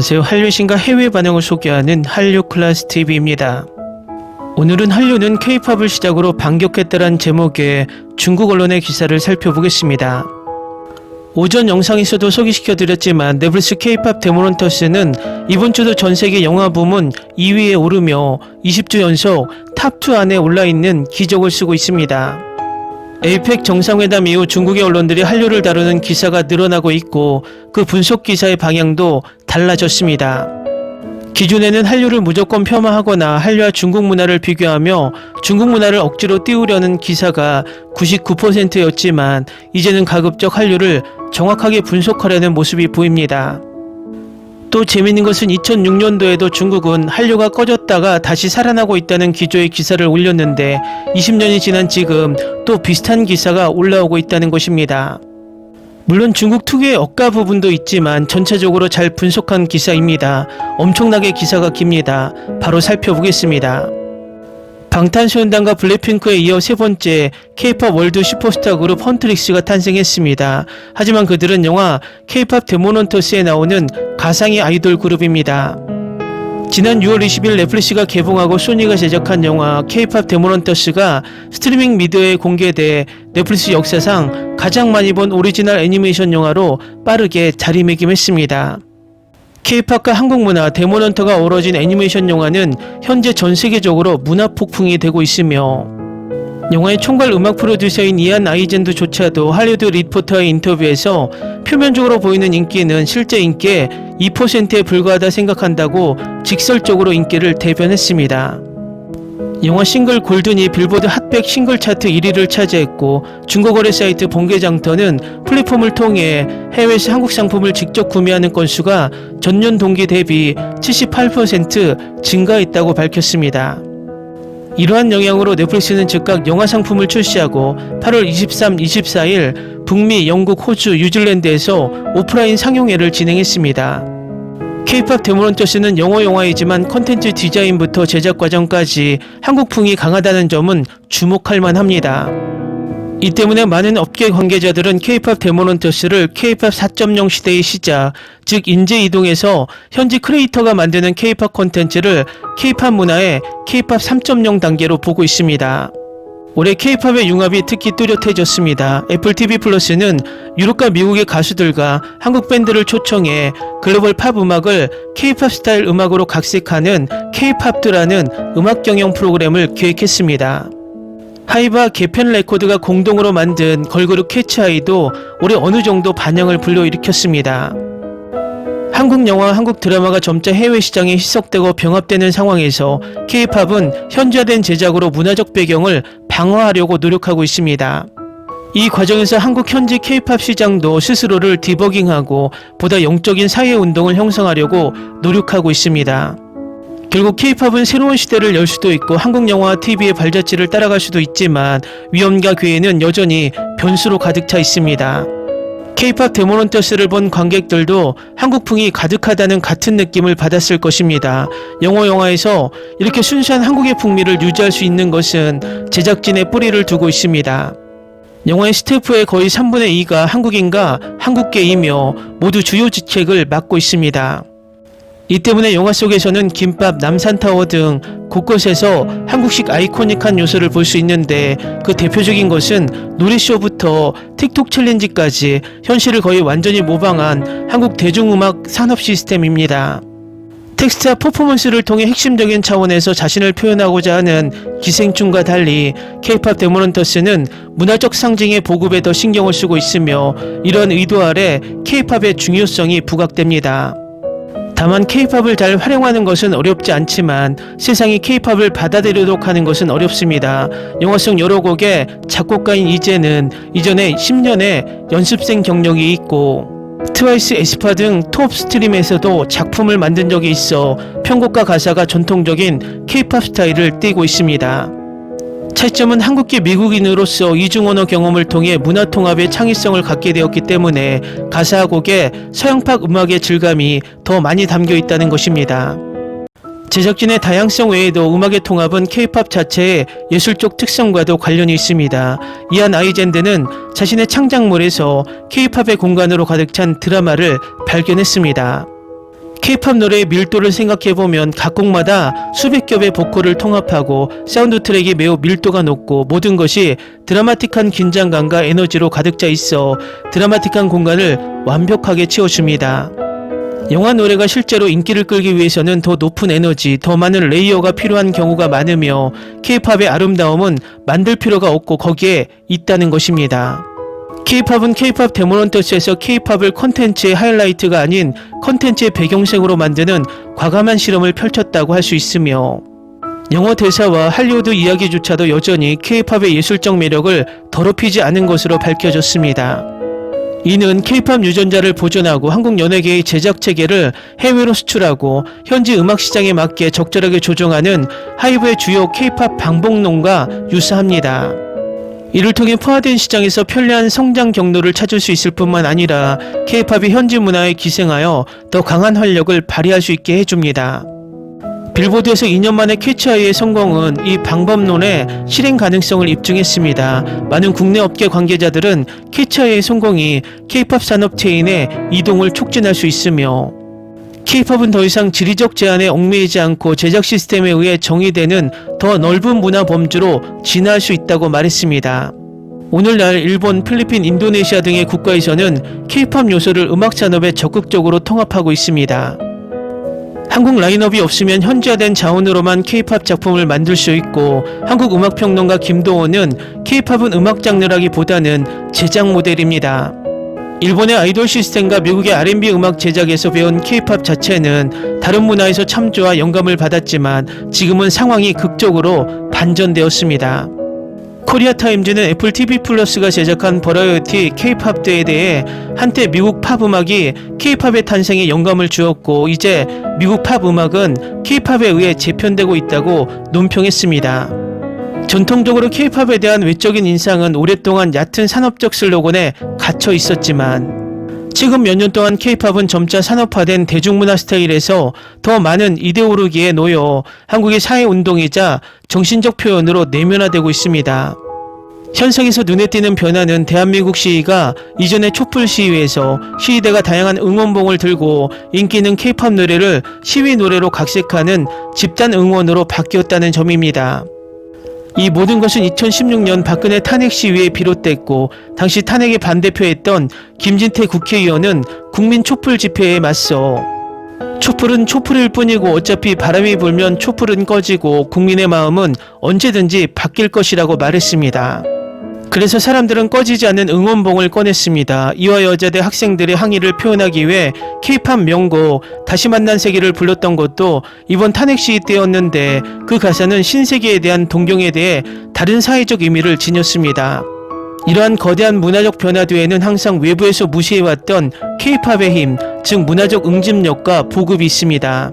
안녕하세요. 한류신과 해외 반응을 소개하는 한류 클래스 TV입니다. 오늘은 한류는 K-팝을 시작으로 반격했다란 제목의 중국 언론의 기사를 살펴보겠습니다. 오전 영상에서도 소개시켜드렸지만 넷플릭스 K-팝 데모런터스는 이번 주도 전 세계 영화 부문 2위에 오르며 20주 연속 탑2 안에 올라있는 기적을 쓰고 있습니다. 에이펙 정상회담 이후 중국의 언론들이 한류를 다루는 기사가 늘어나고 있고 그 분석 기사의 방향도 달라졌습니다. 기존에는 한류를 무조건 폄하하거나 한류와 중국 문화를 비교하며 중국 문화를 억지로 띄우려는 기사가 99%였지만 이제는 가급적 한류를 정확하게 분석하려는 모습이 보입니다. 또 재밌는 것은 2006년도에도 중국은 한류가 꺼졌다가 다시 살아나고 있다는 기조의 기사를 올렸는데 20년이 지난 지금 또 비슷한 기사가 올라오고 있다는 것입니다. 물론 중국 특유의 억가 부분도 있지만 전체적으로 잘 분석한 기사입니다. 엄청나게 기사가 깁니다. 바로 살펴보겠습니다. 방탄소년단과 블랙핑크에 이어 세 번째 K-팝 월드 슈퍼스타 그룹 헌트릭스가 탄생했습니다. 하지만 그들은 영화 K-팝 데모넌터스에 나오는 가상의 아이돌 그룹입니다. 지난 6월 20일 넷플릭스가 개봉하고 소니가 제작한 영화 K-팝 데모넌터스가 스트리밍 미디어에 공개돼 넷플릭스 역사상 가장 많이 본 오리지널 애니메이션 영화로 빠르게 자리매김했습니다. K-팝과 한국 문화 데모넌터가 어우러진 애니메이션 영화는 현재 전 세계적으로 문화 폭풍이 되고 있으며 영화의 총괄 음악 프로듀서인 이안 아이젠드조차도 할리우드 리포터의 인터뷰에서 표면적으로 보이는 인기는 실제 인기의 2%에 불과하다 생각한다고 직설적으로 인기를 대변했습니다. 영화 싱글 골든이 빌보드 핫백 싱글 차트 1위를 차지했고 중고거래 사이트 본계장터는 플랫폼을 통해 해외에서 한국 상품을 직접 구매하는 건수가 전년 동기 대비 78% 증가했다고 밝혔습니다. 이러한 영향으로 넷플릭스는 즉각 영화 상품을 출시하고 8월 23, 24일 북미, 영국, 호주, 뉴질랜드에서 오프라인 상용회를 진행했습니다. K-팝 데모런터스는 영어 영화이지만 컨텐츠 디자인부터 제작 과정까지 한국풍이 강하다는 점은 주목할 만합니다. 이 때문에 많은 업계 관계자들은 K-팝 데모넌터스를 K-팝 4.0 시대의 시작, 즉 인재 이동에서 현지 크리에이터가 만드는 K-팝 콘텐츠를 K-팝 문화의 K-팝 3.0 단계로 보고 있습니다. 올해 K-팝의 융합이 특히 뚜렷해졌습니다. 애플 TV 플러스는 유럽과 미국의 가수들과 한국 밴드를 초청해 글로벌 팝 음악을 K-팝 스타일 음악으로 각색하는 K-팝드라는 음악 경영 프로그램을 기획했습니다. 하이바 개편 레코드가 공동으로 만든 걸그룹 캐치아이도 올해 어느 정도 반향을 불러일으켰습니다. 한국 영화, 한국 드라마가 점차 해외 시장에 희석되고 병합되는 상황에서 K-팝은 현지화된 제작으로 문화적 배경을 방어하려고 노력하고 있습니다. 이 과정에서 한국 현지 K-팝 시장도 스스로를 디버깅하고 보다 영적인 사회 운동을 형성하려고 노력하고 있습니다. 결국 K-팝은 새로운 시대를 열 수도 있고 한국 영화와 TV의 발자취를 따라갈 수도 있지만 위험과 괴해는 여전히 변수로 가득 차 있습니다. K-팝 데모넌터스를 본 관객들도 한국풍이 가득하다는 같은 느낌을 받았을 것입니다. 영어 영화에서 이렇게 순수한 한국의 풍미를 유지할 수 있는 것은 제작진의 뿌리를 두고 있습니다. 영화의 스태프의 거의 3분의 2가 한국인과 한국계이며 모두 주요 직책을 맡고 있습니다. 이 때문에 영화 속에서는 김밥, 남산타워 등 곳곳에서 한국식 아이코닉한 요소를 볼 수 있는데 그 대표적인 것은 노래쇼부터 틱톡 챌린지까지 현실을 거의 완전히 모방한 한국 대중음악 산업 시스템입니다. 텍스트와 퍼포먼스를 통해 핵심적인 차원에서 자신을 표현하고자 하는 기생충과 달리 K-팝 데모넌터스는 문화적 상징의 보급에 더 신경을 쓰고 있으며 이런 의도 아래 K-팝의 중요성이 부각됩니다. 다만 K-팝을 잘 활용하는 것은 어렵지 않지만 세상이 K-팝을 받아들이도록 하는 것은 어렵습니다. 영화 속 여러 곡의 작곡가인 이제는 이전에 10년의 연습생 경력이 있고 트와이스 에스파 등 톱 스트림에서도 작품을 만든 적이 있어 편곡과 가사가 전통적인 K-팝 스타일을 띠고 있습니다. 차이점은 한국계 미국인으로서 이중 언어 경험을 통해 문화 통합의 창의성을 갖게 되었기 때문에 가사와 곡에 서양팝 음악의 질감이 더 많이 담겨 있다는 것입니다. 제작진의 다양성 외에도 음악의 통합은 K-팝 자체의 예술적 특성과도 관련이 있습니다. 이안 아이젠드는 자신의 창작물에서 K-팝의 공간으로 가득 찬 드라마를 발견했습니다. K-팝 노래의 밀도를 생각해보면 각 곡마다 수백 겹의 보컬을 통합하고 사운드 트랙이 매우 밀도가 높고 모든 것이 드라마틱한 긴장감과 에너지로 가득 차 있어 드라마틱한 공간을 완벽하게 채워줍니다. 영화 노래가 실제로 인기를 끌기 위해서는 더 높은 에너지, 더 많은 레이어가 필요한 경우가 많으며 K-팝의 아름다움은 만들 필요가 없고 거기에 있다는 것입니다. K-팝은 K-팝 데모런터스에서 K-팝을 콘텐츠의 하이라이트가 아닌 콘텐츠의 배경색으로 만드는 과감한 실험을 펼쳤다고 할 수 있으며 영어 대사와 할리우드 이야기조차도 여전히 K-팝의 예술적 매력을 더럽히지 않은 것으로 밝혀졌습니다. 이는 K-팝 유전자를 보존하고 한국 연예계의 제작 체계를 해외로 수출하고 현지 음악 시장에 맞게 적절하게 조정하는 하이브의 주요 K-팝 방법론과 유사합니다. 이를 통해 포화된 시장에서 편리한 성장 경로를 찾을 수 있을 뿐만 아니라 K-팝이 현지 문화에 기생하여 더 강한 활력을 발휘할 수 있게 해줍니다. 빌보드에서 2년 만에 캐치아이의 성공은 이 방법론의 실행 가능성을 입증했습니다. 많은 국내 업계 관계자들은 캐치아이의 성공이 K-팝 산업 체인의 이동을 촉진할 수 있으며 K-팝은 더 이상 지리적 제한에 얽매이지 않고 제작 시스템에 의해 정의되는 더 넓은 문화 범주로 진화할 수 있다고 말했습니다. 오늘날 일본, 필리핀, 인도네시아 등의 국가에서는 K-팝 요소를 음악 산업에 적극적으로 통합하고 있습니다. 한국 라인업이 없으면 현지화된 자원으로만 K-팝 작품을 만들 수 있고 한국 음악 평론가 김도원은 K-팝은 음악 장르라기보다는 제작 모델입니다. 일본의 아이돌 시스템과 미국의 R&B 음악 제작에서 배운 K-팝 자체는 다른 문화에서 참조와 영감을 받았지만 지금은 상황이 극적으로 반전되었습니다. 코리아 타임즈는 애플 TV 플러스가 제작한 버라이어티 K-팝 대에 대해 한때 미국 팝 음악이 K-팝의 탄생에 영감을 주었고 이제 미국 팝 음악은 K-팝에 의해 재편되고 있다고 논평했습니다. 전통적으로 K-팝에 대한 외적인 인상은 오랫동안 얕은 산업적 슬로건에 갇혀 있었지만 최근 몇 년 동안 K-팝은 점차 산업화된 대중문화 스타일에서 더 많은 이데올로기에 놓여 한국의 사회 운동이자 정신적 표현으로 내면화되고 있습니다. 현상에서 눈에 띄는 변화는 대한민국 시위가 이전의 촛불 시위에서 시위대가 다양한 응원봉을 들고 인기 있는 K-팝 노래를 시위 노래로 각색하는 집단 응원으로 바뀌었다는 점입니다. 이 모든 것은 2016년 박근혜 탄핵 시위에 비롯됐고 당시 탄핵에 반대표했던 김진태 국회의원은 국민 촛불 집회에 맞서 촛불은 촛불일 뿐이고 어차피 바람이 불면 촛불은 꺼지고 국민의 마음은 언제든지 바뀔 것이라고 말했습니다. 그래서 사람들은 꺼지지 않는 응원봉을 꺼냈습니다. 이와 여자대 학생들의 항의를 표현하기 위해 K-팝 명곡 다시 만난 세계를 불렀던 것도 이번 탄핵 시위 때였는데 그 가사는 신세계에 대한 동경에 대해 다른 사회적 의미를 지녔습니다. 이러한 거대한 문화적 변화 뒤에는 항상 외부에서 무시해왔던 K-팝의 힘, 즉 문화적 응집력과 보급이 있습니다.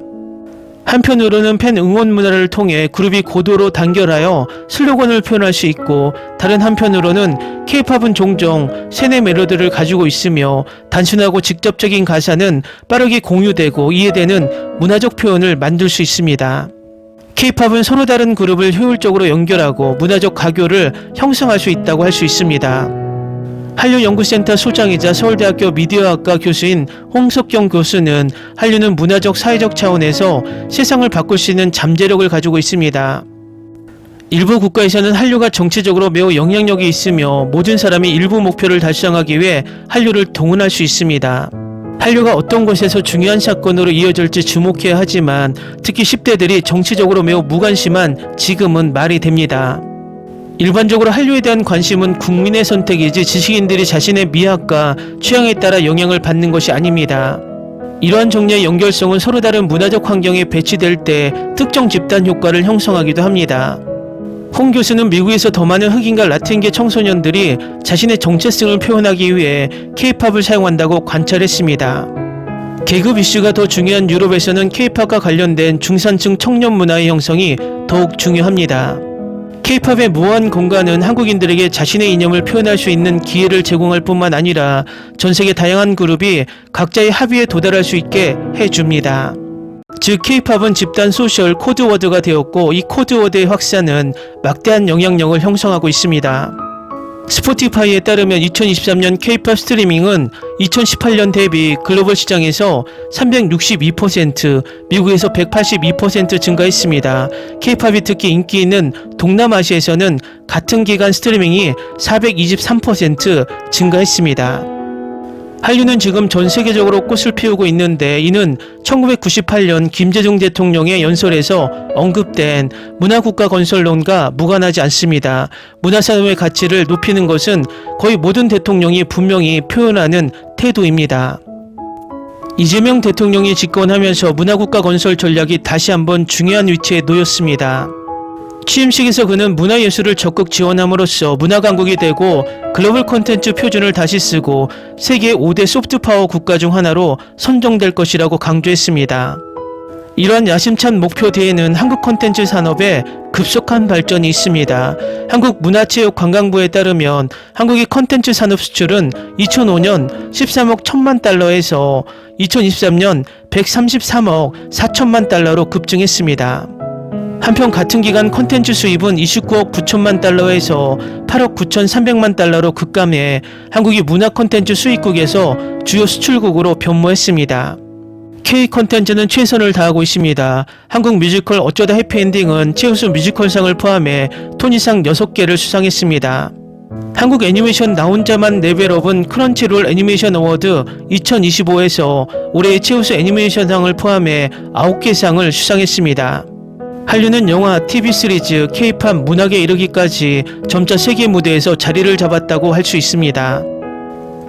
한편으로는 팬 응원 문화를 통해 그룹이 고도로 단결하여 슬로건을 표현할 수 있고 다른 한편으로는 K-팝은 종종 세뇌 멜로디를 가지고 있으며 단순하고 직접적인 가사는 빠르게 공유되고 이해되는 문화적 표현을 만들 수 있습니다. K-팝은 서로 다른 그룹을 효율적으로 연결하고 문화적 가교를 형성할 수 있다고 할 수 있습니다. 한류연구센터 소장이자 서울대학교 미디어학과 교수인 홍석경 교수는 한류는 문화적 사회적 차원에서 세상을 바꿀 수 있는 잠재력을 가지고 있습니다. 일부 국가에서는 한류가 정치적으로 매우 영향력이 있으며 모든 사람이 일부 목표를 달성하기 위해 한류를 동원할 수 있습니다. 한류가 어떤 곳에서 중요한 사건으로 이어질지 주목해야 하지만 특히 10대들이 정치적으로 매우 무관심한 지금은 말이 됩니다. 일반적으로 한류에 대한 관심은 국민의 선택이지 지식인들이 자신의 미학과 취향에 따라 영향을 받는 것이 아닙니다. 이러한 종류의 연결성은 서로 다른 문화적 환경에 배치될 때 특정 집단 효과를 형성하기도 합니다. 홍 교수는 미국에서 더 많은 흑인과 라틴계 청소년들이 자신의 정체성을 표현하기 위해 K-팝을 사용한다고 관찰했습니다. 계급 이슈가 더 중요한 유럽에서는 K-팝과 관련된 중산층 청년 문화의 형성이 더욱 중요합니다. K-팝의 무한 공간은 한국인들에게 자신의 이념을 표현할 수 있는 기회를 제공할 뿐만 아니라 전 세계 다양한 그룹이 각자의 합의에 도달할 수 있게 해줍니다. 즉 K-팝은 집단 소셜 코드워드가 되었고 이 코드워드의 확산은 막대한 영향력을 형성하고 있습니다. 스포티파이에 따르면 2023년 K-팝 스트리밍은 2018년 대비 글로벌 시장에서 362%, 미국에서 182% 증가했습니다. K-팝이 특히 인기 있는 동남아시아에서는 같은 기간 스트리밍이 423% 증가했습니다. 한류는 지금 전 세계적으로 꽃을 피우고 있는데 이는 1998년 김대중 대통령의 연설에서 언급된 문화국가 건설론과 무관하지 않습니다. 문화산업의 가치를 높이는 것은 거의 모든 대통령이 분명히 표현하는 태도입니다. 이재명 대통령이 집권하면서 문화국가 건설 전략이 다시 한번 중요한 위치에 놓였습니다. 취임식에서 그는 문화예술을 적극 지원함으로써 문화강국이 되고 글로벌 콘텐츠 표준을 다시 쓰고 세계 5대 소프트파워 국가 중 하나로 선정될 것이라고 강조했습니다. 이러한 야심찬 목표 뒤에는 한국 콘텐츠 산업의 급속한 발전이 있습니다. 한국문화체육관광부에 따르면 한국의 콘텐츠 산업 수출은 2005년 13억 1천만 달러에서 2023년 133억 4천만 달러로 급증했습니다. 한편 같은 기간 콘텐츠 수입은 29억 9천만 달러에서 8억 9천3백만 달러로 급감해 한국이 문화 콘텐츠 수입국에서 주요 수출국으로 변모했습니다. K 콘텐츠는 최선을 다하고 있습니다. 한국 뮤지컬 어쩌다 해피엔딩은 최우수 뮤지컬상을 포함해 토니상 6개를 수상했습니다. 한국 애니메이션 나 혼자만 레벨업은 크런치롤 애니메이션 어워드 2025에서 올해의 최우수 애니메이션상을 포함해 9개 상을 수상했습니다. 한류는 영화, TV 시리즈, K-팝 문학에 이르기까지 점차 세계 무대에서 자리를 잡았다고 할 수 있습니다.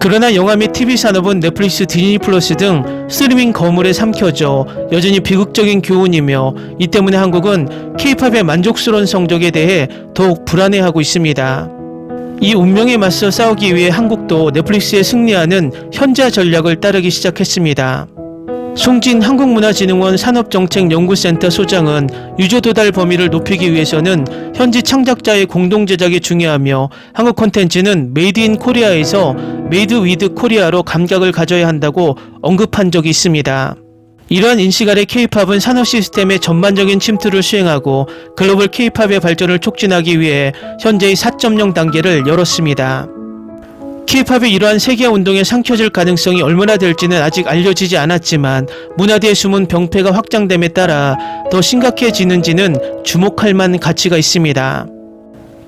그러나 영화 및 TV 산업은 넷플릭스, 디즈니 플러스 등 스트리밍 거물에 삼켜져 여전히 비극적인 교훈이며 이 때문에 한국은 K-팝의 만족스러운 성적에 대해 더욱 불안해하고 있습니다. 이 운명에 맞서 싸우기 위해 한국도 넷플릭스에 승리하는 현자 전략을 따르기 시작했습니다. 송진 한국문화진흥원 산업정책연구센터 소장은 유저 도달 범위를 높이기 위해서는 현지 창작자의 공동 제작이 중요하며 한국 콘텐츠는 메이드 인 코리아에서 메이드 위드 코리아로 감각을 가져야 한다고 언급한 적이 있습니다. 이러한 인식 아래 K-팝은 산업 시스템의 전반적인 침투를 수행하고 글로벌 K-팝의 발전을 촉진하기 위해 현재의 4.0 단계를 열었습니다. K-팝이 이러한 세계 운동에 삼켜질 가능성이 얼마나 될지는 아직 알려지지 않았지만 문화대의 숨은 병폐가 확장됨에 따라 더 심각해지는지는 주목할 만 가치가 있습니다.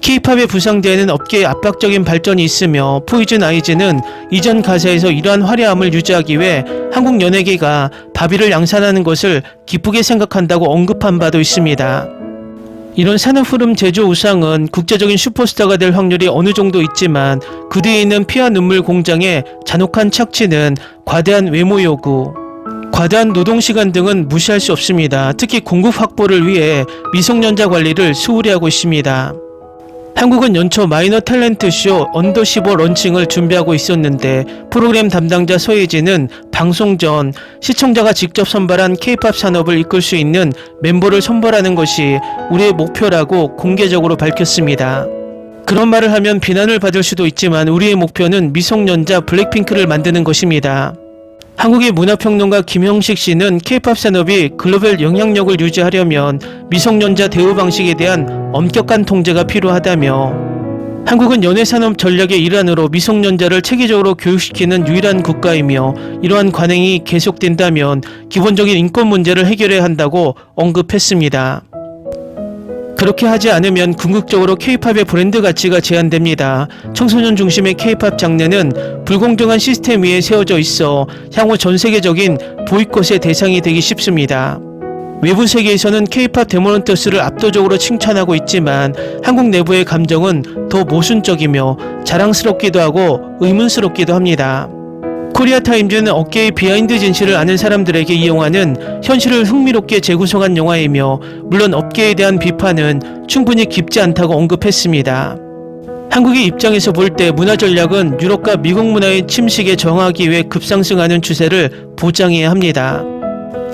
K-팝의 부상대에는 업계의 압박적인 발전이 있으며 포이즌 아이즈는 이전 가사에서 이러한 화려함을 유지하기 위해 한국 연예계가 바비를 양산하는 것을 기쁘게 생각한다고 언급한 바도 있습니다. 이런 산업 흐름 제조 우상은 국제적인 슈퍼스타가 될 확률이 어느 정도 있지만 그 뒤에 있는 피와 눈물 공장의 잔혹한 착취는 과대한 외모 요구, 과다한 노동 시간 등은 무시할 수 없습니다. 특히 공급 확보를 위해 미성년자 관리를 소홀히 하고 있습니다. 한국은 연초 마이너 탤런트 쇼 언더 15 런칭을 준비하고 있었는데 프로그램 담당자 서예진은 방송 전 시청자가 직접 선발한 K-팝 산업을 이끌 수 있는 멤버를 선발하는 것이 우리의 목표라고 공개적으로 밝혔습니다. 그런 말을 하면 비난을 받을 수도 있지만 우리의 목표는 미성년자 블랙핑크를 만드는 것입니다. 한국의 문화평론가 김형식 씨는 K-팝 산업이 글로벌 영향력을 유지하려면 미성년자 대우 방식에 대한 엄격한 통제가 필요하다며 한국은 연예산업 전략의 일환으로 미성년자를 체계적으로 교육시키는 유일한 국가이며 이러한 관행이 계속된다면 기본적인 인권 문제를 해결해야 한다고 언급했습니다. 그렇게 하지 않으면 궁극적으로 K-팝의 브랜드 가치가 제한됩니다. 청소년 중심의 K-팝 장르는 불공정한 시스템 위에 세워져 있어 향후 전 세계적인 보이콧의 대상이 되기 쉽습니다. 외부 세계에서는 K-팝 데모넌트스를 압도적으로 칭찬하고 있지만 한국 내부의 감정은 더 모순적이며 자랑스럽기도 하고 의문스럽기도 합니다. 코리아 타임즈는 어깨의 비하인드 진실을 아는 사람들에게 이용하는 현실을 흥미롭게 재구성한 영화이며 물론 업계에 대한 비판은 충분히 깊지 않다고 언급했습니다. 한국의 입장에서 볼 때 문화 전략은 유럽과 미국 문화의 침식에 저항하기 위해 급상승하는 추세를 보장해야 합니다.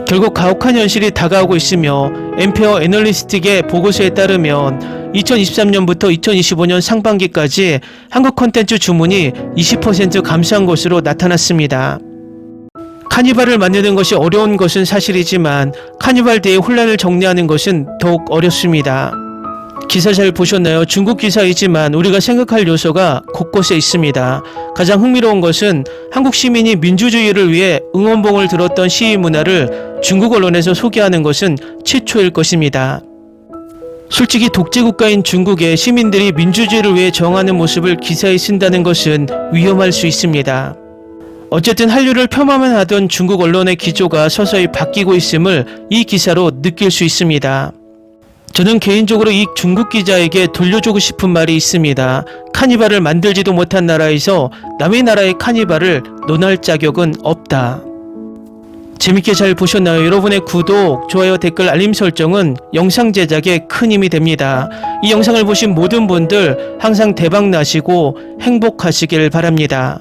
결국 가혹한 현실이 다가오고 있으며 엠페어 애널리스틱의 보고서에 따르면 2023년부터 2025년 상반기까지 한국 콘텐츠 주문이 20% 감소한 것으로 나타났습니다. 카니발을 만드는 것이 어려운 것은 사실이지만 카니발 대의 혼란을 정리하는 것은 더욱 어렵습니다. 기사 잘 보셨나요? 중국 기사이지만 우리가 생각할 요소가 곳곳에 있습니다. 가장 흥미로운 것은 한국 시민이 민주주의를 위해 응원봉을 들었던 시위 문화를 중국 언론에서 소개하는 것은 최초일 것입니다. 솔직히 독재 국가인 중국의 시민들이 민주주의를 위해 정하는 모습을 기사에 쓴다는 것은 위험할 수 있습니다. 어쨌든 한류를 폄하만 하던 중국 언론의 기조가 서서히 바뀌고 있음을 이 기사로 느낄 수 있습니다. 저는 개인적으로 이 중국 기자에게 돌려주고 싶은 말이 있습니다. 카니발을 만들지도 못한 나라에서 남의 나라의 카니발을 논할 자격은 없다. 재밌게 잘 보셨나요? 여러분의 구독, 좋아요, 댓글, 알림 설정은 영상 제작에 큰 힘이 됩니다. 이 영상을 보신 모든 분들 항상 대박 나시고 행복하시길 바랍니다.